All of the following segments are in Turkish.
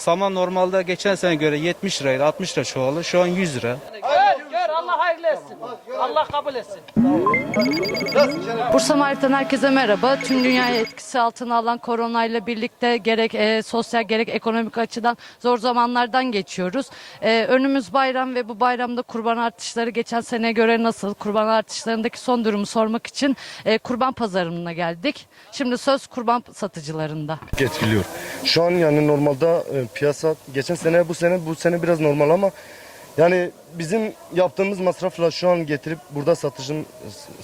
Saman normalde geçen sene göre 70 liraydı 60 lira çuvalı şu an 100 lira. Allah hayırlı etsin. Allah kabul etsin. Bursa Marit'ten herkese merhaba. Tüm dünyayı etkisi altına alan koronayla birlikte gerek e, sosyal gerek ekonomik açıdan zor zamanlardan geçiyoruz. E, önümüz bayram ve bu bayramda kurban artışları geçen seneye göre nasıl? Kurban artışlarındaki son durumu sormak için e, kurban pazarına geldik. Şimdi söz kurban satıcılarında. etkiliyor. Şu an yani normalde e, piyasa geçen sene bu sene bu sene biraz normal ama yani bizim yaptığımız masrafla şu an getirip burada satışın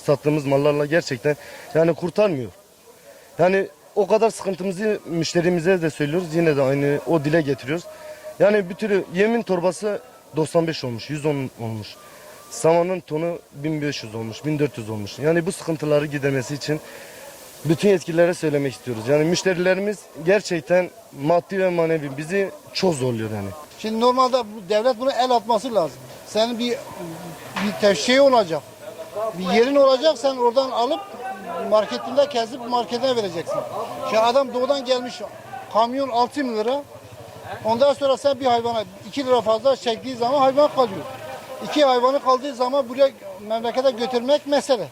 sattığımız mallarla gerçekten yani kurtarmıyor. Yani o kadar sıkıntımızı müşterimize de söylüyoruz yine de aynı o dile getiriyoruz. Yani bir türlü yemin torbası 95 olmuş, 110 olmuş. Samanın tonu 1500 olmuş, 1400 olmuş. Yani bu sıkıntıları gidermesi için bütün yetkililere söylemek istiyoruz. Yani müşterilerimiz gerçekten maddi ve manevi bizi çok zorluyor yani. Şimdi normalde bu devlet buna el atması lazım. Senin bir bir teşhis olacak. Bir yerin olacak sen oradan alıp marketinde kesip marketine vereceksin. Şimdi adam doğudan gelmiş kamyon 6 bin lira. Ondan sonra sen bir hayvana 2 lira fazla çektiği zaman hayvan kalıyor. İki hayvanı kaldığı zaman buraya memlekete götürmek mesele.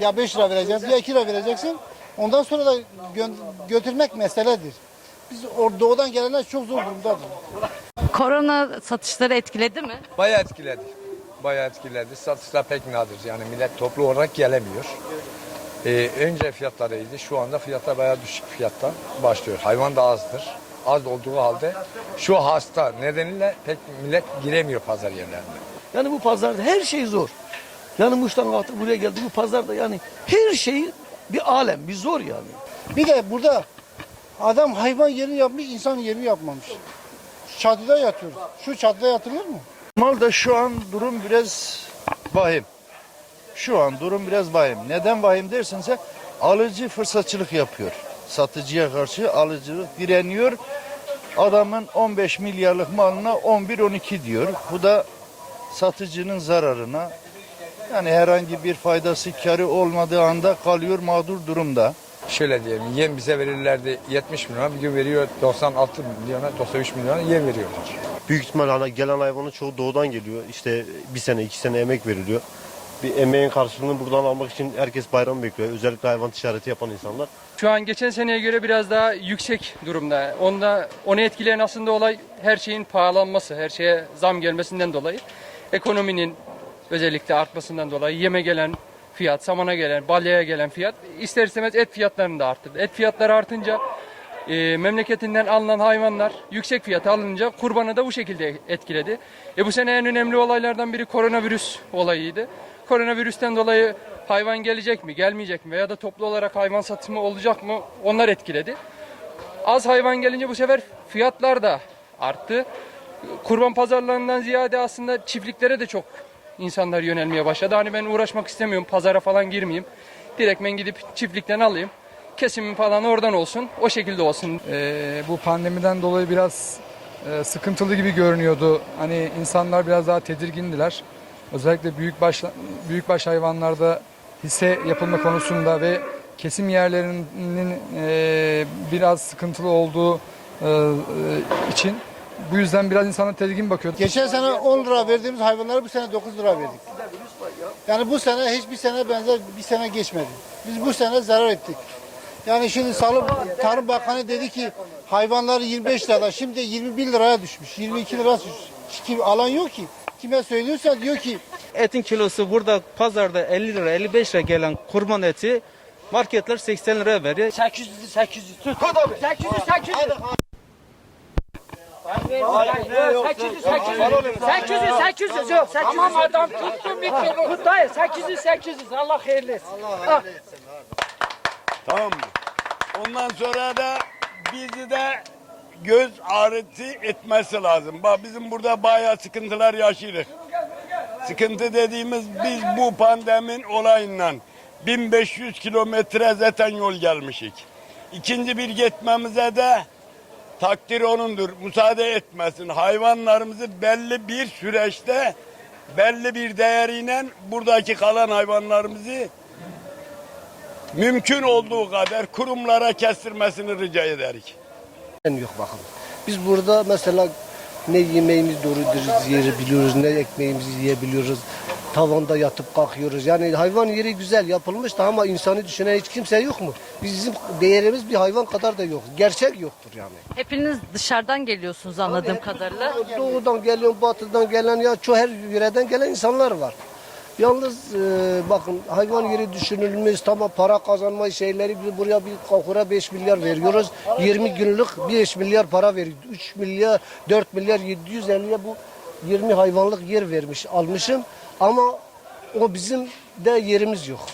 Ya 5 lira vereceğiz ya 2 lira vereceksin. Ondan sonra da gö- götürmek meseledir. Biz doğudan gelenler çok zor durumdadır. Korona satışları etkiledi mi? Bayağı etkiledi. Bayağı etkiledi. Satışlar pek nadir. Yani millet toplu olarak gelemiyor. Ee, önce fiyatları iyiydi. Şu anda fiyatlar bayağı düşük fiyattan başlıyor. Hayvan da azdır. Az olduğu halde şu hasta nedeniyle pek millet giremiyor pazar yerlerine. Yani bu pazarda her şey zor. Yani Muş'tan kalktık buraya geldik bu pazarda yani her şey bir alem, bir zor yani. Bir de burada adam hayvan yerini yapmış, insan yerini yapmamış. Çatıda yatıyoruz. Şu çatıda yatılır mı? Malda şu an durum biraz vahim. Şu an durum biraz vahim. Neden vahim dersense alıcı fırsatçılık yapıyor. Satıcıya karşı alıcılık direniyor. Adamın 15 milyarlık malına 11-12 diyor. Bu da satıcının zararına. Yani herhangi bir faydası karı olmadığı anda kalıyor mağdur durumda. Şöyle diyelim yem bize verirlerdi 70 milyon bir gün veriyor 96 milyona 93 milyona yem veriyorlar. Büyük ihtimal hani gelen hayvanın çoğu doğudan geliyor. İşte bir sene iki sene emek veriliyor. Bir emeğin karşılığını buradan almak için herkes bayram bekliyor. Özellikle hayvan ticareti yapan insanlar. Şu an geçen seneye göre biraz daha yüksek durumda. Onda onu etkileyen aslında olay her şeyin pahalanması, her şeye zam gelmesinden dolayı. Ekonominin özellikle artmasından dolayı yeme gelen fiyat, samana gelen, balyaya gelen fiyat ister istemez et fiyatlarını da arttırdı. Et fiyatları artınca e, memleketinden alınan hayvanlar yüksek fiyata alınınca kurbanı da bu şekilde etkiledi. E, bu sene en önemli olaylardan biri koronavirüs olayıydı. Koronavirüsten dolayı hayvan gelecek mi, gelmeyecek mi veya da toplu olarak hayvan satımı olacak mı onlar etkiledi. Az hayvan gelince bu sefer fiyatlar da arttı. Kurban pazarlarından ziyade aslında çiftliklere de çok insanlar yönelmeye başladı. Hani ben uğraşmak istemiyorum, pazara falan girmeyeyim. Direkt ben gidip çiftlikten alayım. Kesimim falan oradan olsun, o şekilde olsun. Ee, bu pandemiden dolayı biraz e, sıkıntılı gibi görünüyordu. Hani insanlar biraz daha tedirgindiler. Özellikle büyükbaş büyükbaş hayvanlarda hisse yapılma konusunda ve kesim yerlerinin e, biraz sıkıntılı olduğu e, e, için bu yüzden biraz insana tedirgin bakıyordu. Geçen sene 10 lira verdiğimiz hayvanlara bu sene 9 lira verdik. Yani bu sene hiçbir sene benzer bir sene geçmedi. Biz bu sene zarar ettik. Yani şimdi Sağlık Tarım Bakanı dedi ki hayvanlar 25 lirada şimdi 21 liraya düşmüş. 22 lira düşmüş. Kim alan yok ki. Kime söylüyorsa diyor ki Etin kilosu burada pazarda 50 lira 55 lira gelen kurban eti marketler 80 liraya veriyor. 800 800 tut. 800 800. 800 800 800 800 yok Tamam adam tuttum bitti. Tut dayı 800 800 Allah hayırlı etsin. Ah. Tamam mı? Ondan sonra da bizi de göz ağrıtı etmesi lazım. Bak bizim burada bayağı sıkıntılar yaşıyoruz. Sıkıntı dediğimiz biz bu pandemin olayından 1500 kilometre zaten yol gelmişik. İkinci bir gitmemize de takdir onundur. Müsaade etmesin. Hayvanlarımızı belli bir süreçte belli bir değeriyle buradaki kalan hayvanlarımızı mümkün olduğu kadar kurumlara kestirmesini rica ederiz. En yok bakın. Biz burada mesela ne yemeğimiz doğru dürüst yiyebiliyoruz, ne ekmeğimizi yiyebiliyoruz. Tavanda yatıp kalkıyoruz. Yani hayvan yeri güzel yapılmış da ama insanı düşünen hiç kimse yok mu? Bizim değerimiz bir hayvan kadar da yok. Gerçek yoktur yani. Hepiniz dışarıdan geliyorsunuz anladığım kadarıyla. Doğudan gelen, batıdan gelen ya çoğu her yöreden gelen insanlar var. Yalnız e, bakın hayvan yeri düşünülmüş tamam para kazanma şeyleri biz buraya bir kakura 5 milyar veriyoruz. 20 günlük 5 milyar para veriyoruz. 3 milyar 4 milyar 750'ye bu 20 hayvanlık yer vermiş almışım ama o bizim de yerimiz yok.